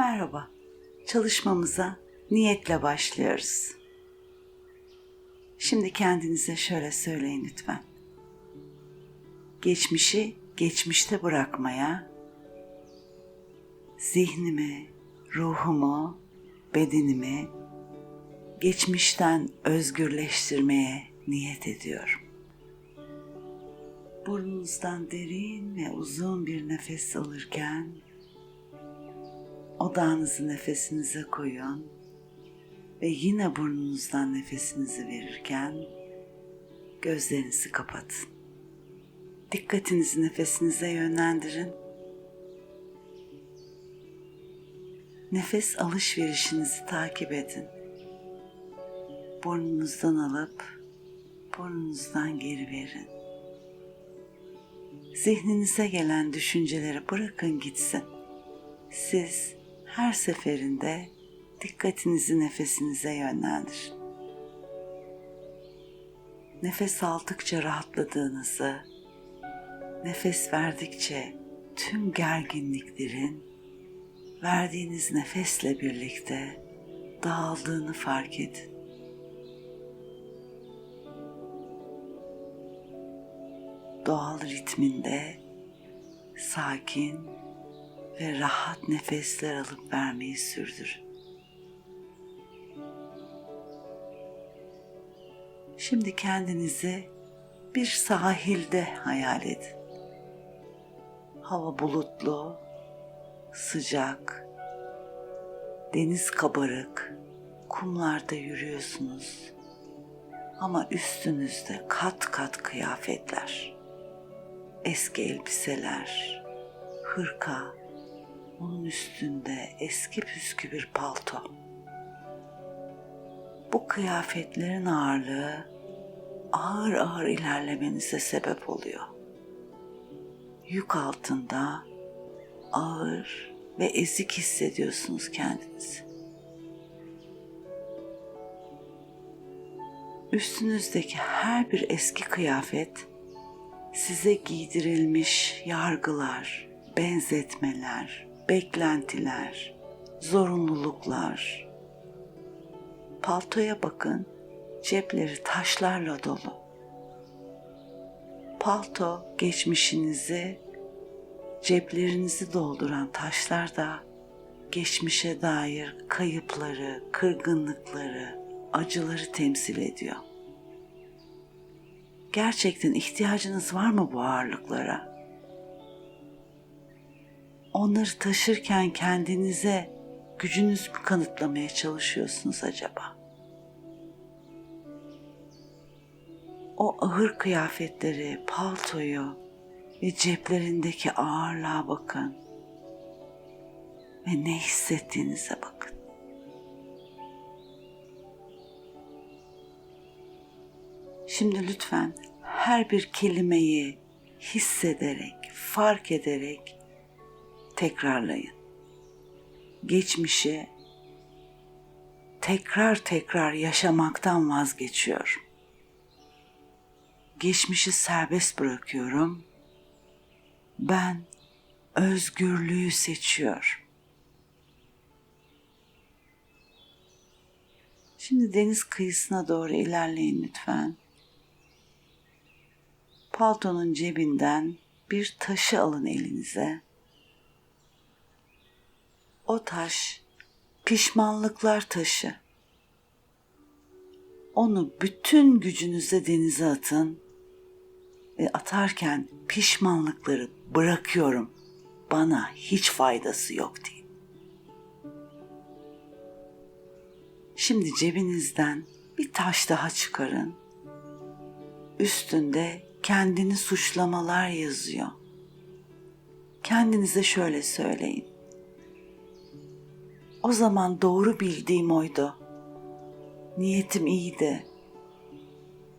Merhaba. Çalışmamıza niyetle başlıyoruz. Şimdi kendinize şöyle söyleyin lütfen. Geçmişi geçmişte bırakmaya, zihnimi, ruhumu, bedenimi geçmişten özgürleştirmeye niyet ediyorum. Burnunuzdan derin ve uzun bir nefes alırken odağınızı nefesinize koyun ve yine burnunuzdan nefesinizi verirken gözlerinizi kapatın. Dikkatinizi nefesinize yönlendirin. Nefes alışverişinizi takip edin. Burnunuzdan alıp burnunuzdan geri verin. Zihninize gelen düşünceleri bırakın gitsin. Siz her seferinde dikkatinizi nefesinize yönlendirin. Nefes aldıkça rahatladığınızı, nefes verdikçe tüm gerginliklerin verdiğiniz nefesle birlikte dağıldığını fark edin. Doğal ritminde sakin ve rahat nefesler alıp vermeyi sürdürün. Şimdi kendinizi bir sahilde hayal edin. Hava bulutlu, sıcak, deniz kabarık, kumlarda yürüyorsunuz. Ama üstünüzde kat kat kıyafetler, eski elbiseler, hırka, onun üstünde eski püskü bir palto. Bu kıyafetlerin ağırlığı ağır ağır ilerlemenize sebep oluyor. Yük altında ağır ve ezik hissediyorsunuz kendinizi. Üstünüzdeki her bir eski kıyafet size giydirilmiş yargılar, benzetmeler, beklentiler, zorunluluklar. Paltoya bakın, cepleri taşlarla dolu. Palto geçmişinizi, ceplerinizi dolduran taşlar da geçmişe dair kayıpları, kırgınlıkları, acıları temsil ediyor. Gerçekten ihtiyacınız var mı bu ağırlıklara? Onları taşırken kendinize gücünüz mü kanıtlamaya çalışıyorsunuz acaba? O ağır kıyafetleri, paltoyu ve ceplerindeki ağırlığa bakın ve ne hissettiğinize bakın. Şimdi lütfen her bir kelimeyi hissederek, fark ederek tekrarlayın. Geçmişi tekrar tekrar yaşamaktan vazgeçiyorum. Geçmişi serbest bırakıyorum. Ben özgürlüğü seçiyorum. Şimdi deniz kıyısına doğru ilerleyin lütfen. Paltonun cebinden bir taşı alın elinize. O taş pişmanlıklar taşı. Onu bütün gücünüzle denize atın ve atarken pişmanlıkları bırakıyorum. Bana hiç faydası yok deyin. Şimdi cebinizden bir taş daha çıkarın. Üstünde kendini suçlamalar yazıyor. Kendinize şöyle söyleyin. O zaman doğru bildiğim oydu. Niyetim iyiydi.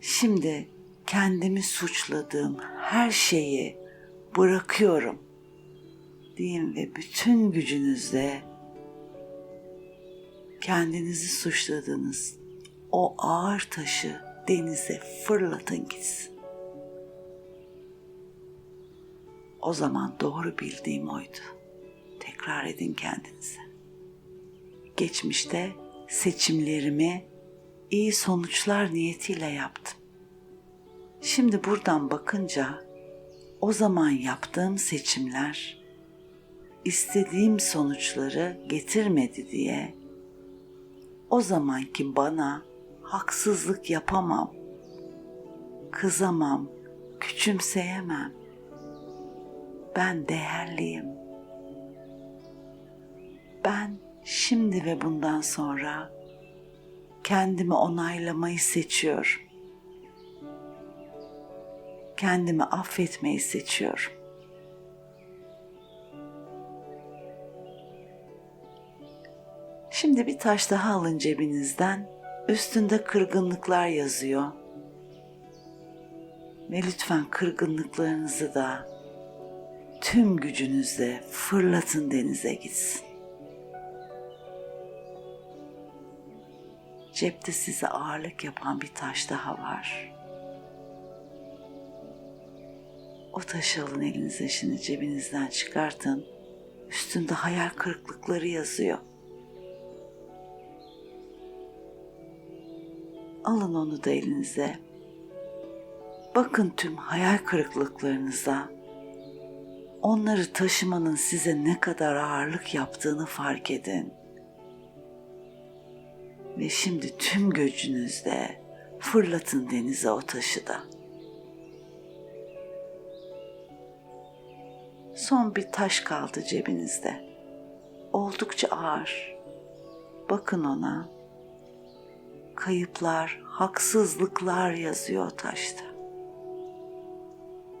Şimdi kendimi suçladığım her şeyi bırakıyorum. Deyin ve bütün gücünüzle kendinizi suçladığınız o ağır taşı denize fırlatın gitsin. O zaman doğru bildiğim oydu. Tekrar edin kendinize. Geçmişte seçimlerimi iyi sonuçlar niyetiyle yaptım. Şimdi buradan bakınca o zaman yaptığım seçimler istediğim sonuçları getirmedi diye o zamanki bana haksızlık yapamam, kızamam, küçümseyemem. Ben değerliyim. Ben şimdi ve bundan sonra kendimi onaylamayı seçiyorum. Kendimi affetmeyi seçiyorum. Şimdi bir taş daha alın cebinizden. Üstünde kırgınlıklar yazıyor. Ve lütfen kırgınlıklarınızı da tüm gücünüzle fırlatın denize gitsin. Cepte size ağırlık yapan bir taş daha var. O taşı alın elinize şimdi cebinizden çıkartın. Üstünde hayal kırıklıkları yazıyor. Alın onu da elinize. Bakın tüm hayal kırıklıklarınıza. Onları taşımanın size ne kadar ağırlık yaptığını fark edin. Ve şimdi tüm gücünüzle fırlatın denize o taşı da. Son bir taş kaldı cebinizde. Oldukça ağır. Bakın ona. Kayıplar, haksızlıklar yazıyor taşta.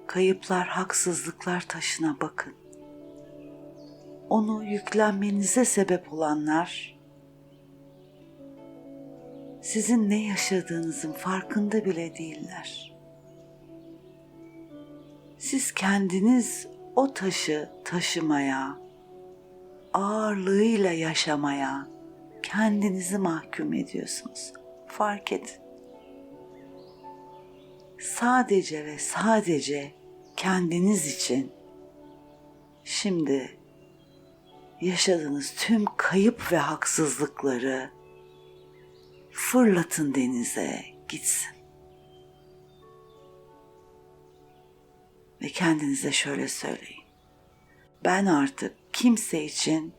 Kayıplar, haksızlıklar taşına bakın. Onu yüklenmenize sebep olanlar sizin ne yaşadığınızın farkında bile değiller. Siz kendiniz o taşı taşımaya, ağırlığıyla yaşamaya kendinizi mahkum ediyorsunuz. Fark edin. Sadece ve sadece kendiniz için şimdi yaşadığınız tüm kayıp ve haksızlıkları fırlatın denize gitsin. Ve kendinize şöyle söyleyin. Ben artık kimse için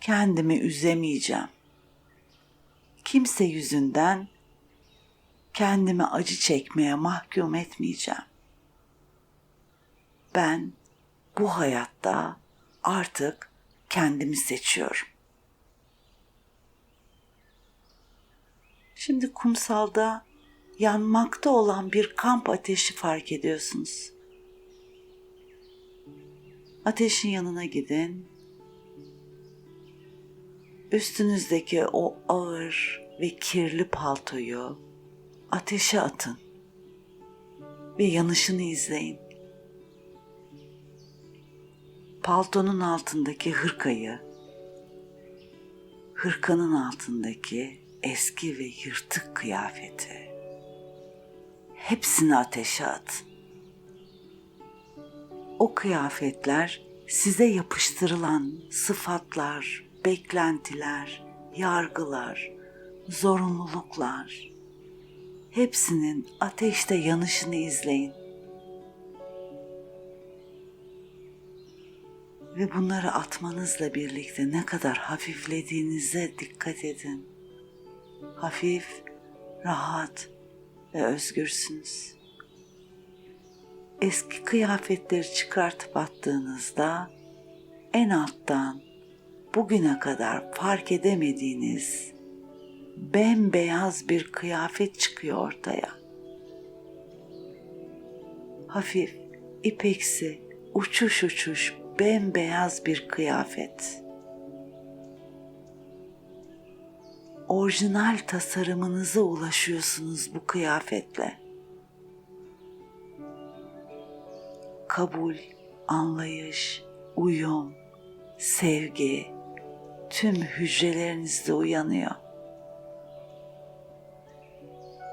kendimi üzemeyeceğim. Kimse yüzünden kendimi acı çekmeye mahkum etmeyeceğim. Ben bu hayatta artık kendimi seçiyorum. Şimdi kumsalda yanmakta olan bir kamp ateşi fark ediyorsunuz. Ateşin yanına gidin. Üstünüzdeki o ağır ve kirli paltoyu ateşe atın ve yanışını izleyin. Paltonun altındaki hırkayı, hırkanın altındaki eski ve yırtık kıyafeti hepsini ateşe atın. O kıyafetler size yapıştırılan sıfatlar, beklentiler, yargılar, zorunluluklar hepsinin ateşte yanışını izleyin. Ve bunları atmanızla birlikte ne kadar hafiflediğinize dikkat edin. Hafif, rahat ve özgürsünüz. Eski kıyafetleri çıkartıp attığınızda en alttan bugüne kadar fark edemediğiniz bembeyaz bir kıyafet çıkıyor ortaya. Hafif, ipeksi, uçuş uçuş bembeyaz bir kıyafet. Orijinal tasarımınıza ulaşıyorsunuz bu kıyafetle. Kabul, anlayış, uyum, sevgi tüm hücrelerinizde uyanıyor.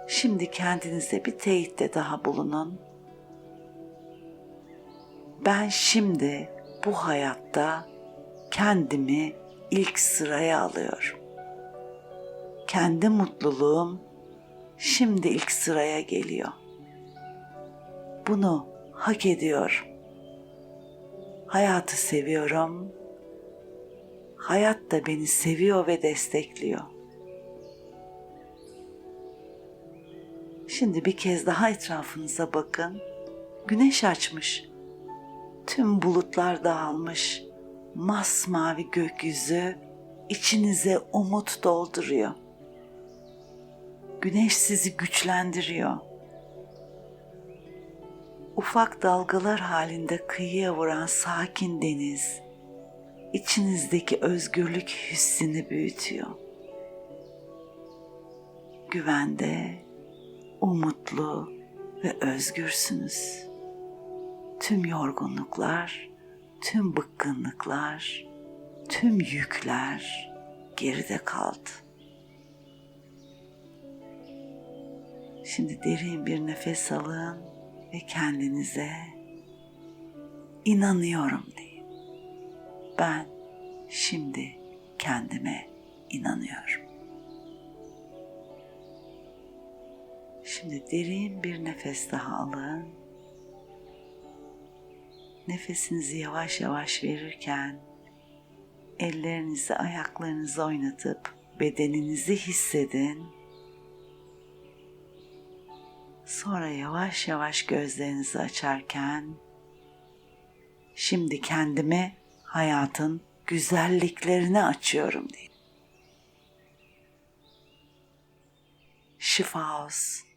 Şimdi kendinize bir teyitte daha bulunun. Ben şimdi bu hayatta kendimi ilk sıraya alıyorum. Kendi mutluluğum şimdi ilk sıraya geliyor. Bunu hak ediyorum. Hayatı seviyorum. Hayat da beni seviyor ve destekliyor. Şimdi bir kez daha etrafınıza bakın. Güneş açmış. Tüm bulutlar dağılmış. Masmavi gökyüzü içinize umut dolduruyor. Güneş sizi güçlendiriyor. Ufak dalgalar halinde kıyıya vuran sakin deniz içinizdeki özgürlük hissini büyütüyor. Güvende, umutlu ve özgürsünüz. Tüm yorgunluklar, tüm bıkkınlıklar, tüm yükler geride kaldı. Şimdi derin bir nefes alın ve kendinize inanıyorum deyin. Ben şimdi kendime inanıyorum. Şimdi derin bir nefes daha alın. Nefesinizi yavaş yavaş verirken ellerinizi ayaklarınızı oynatıp bedeninizi hissedin. Sonra yavaş yavaş gözlerinizi açarken şimdi kendime hayatın güzelliklerini açıyorum diye. Şifa olsun.